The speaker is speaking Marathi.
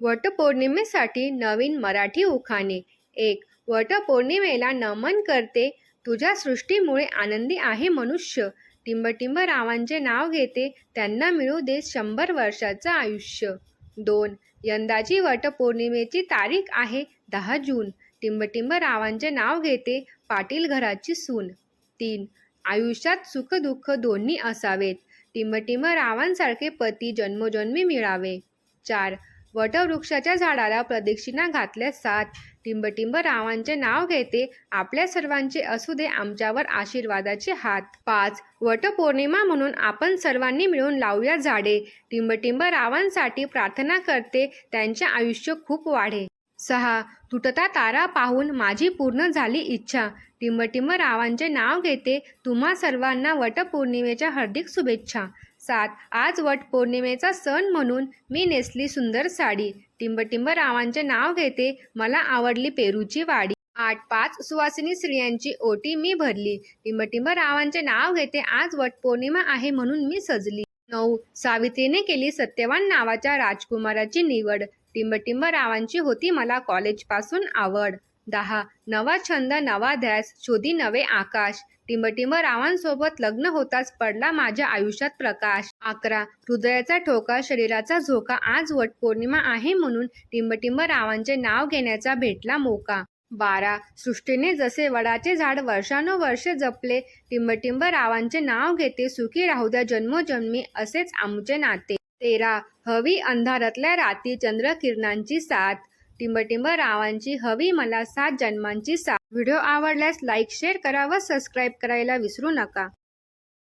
वटपौर्णिमेसाठी नवीन मराठी उखाणे. एक वटपौर्णिमेला नमन करते. तुझ्या सृष्टीमुळे आनंदी आहे मनुष्य. टिंबटिंब रावांचे नाव घेते. त्यांना मिळू दे शंभर वर्षाचं आयुष्य. दोन यंदाची वटपौर्णिमेची तारीख आहे दहा जून. टिंबटिंब रावांचे नाव घेते पाटील घराची सून. तीन आयुष्यात सुखदुःख दोन्ही असावेत. टिंबटिंब रावांसारखे पती जन्मोजन्मी मिळावे. चार वटवृक्षाच्या झाडाला प्रदक्षिणा घातल्या सात टिंबटिंब रावांचे नाव घेते. आपल्या सर्वांचे असू दे आमच्यावर आशीर्वादाचे हात. पाच. वटपौर्णिमा म्हणून आपण सर्वांनी मिळून लावूया झाडे. टिंबटिंब रावांसाठी प्रार्थना करते. त्यांचे आयुष्य खूप वाढे. सहा तुटता तारा पाहून माझी पूर्ण झाली इच्छा. टिंबटिंब रावांचे नाव घेते तुम्हा सर्वांना वटपौर्णिमेच्या हार्दिक शुभेच्छा. सात आज वटपौर्णिमेचा सण म्हणून मी नेसली सुंदर साडी. टिंबटिंब रावांचे नाव घेते मला आवडली पेरूची वाडी. आठ पाच सुवासिनी स्त्रियांची ओटी मी भरली. टिंबटिंब रावांचे नाव घेते आज वटपौर्णिमा आहे म्हणून मी सजली. नऊ सावित्रीने केली सत्यवान नावाच्या राजकुमाराची निवड. टिंबटिंब रावांची होती मला कॉलेजपासून आवड. दहा नवा छंद नवा ध्यास शोधी नवे आकाश. टिंबटिंब रावांसोबत लग्न होताच पडला माझ्या आयुष्यात प्रकाश. अकरा हृदयाचा ठोका शरीराचा झोका आज वटपौर्णिमा आहे म्हणून टिंबटिंब रावांचे नाव घेण्याचा भेटला मोका. बारा सृष्टीने जसे वडाचे झाड वर्षानुवर्षे जपले टिंबटिंब रावांचे नाव घेते सुखी राहू द्या जन्मोजन्मी असेच आमचे नाते. तेरा. हवी अंधारातल्या राती चंद्रकिरणांची साथ. टिंबटिंब रावांची हवी मला सात जन्मांची साथ. व्हिडिओ आवडल्यास लाईक शेअर करा व सबस्क्राईब करायला विसरू नका.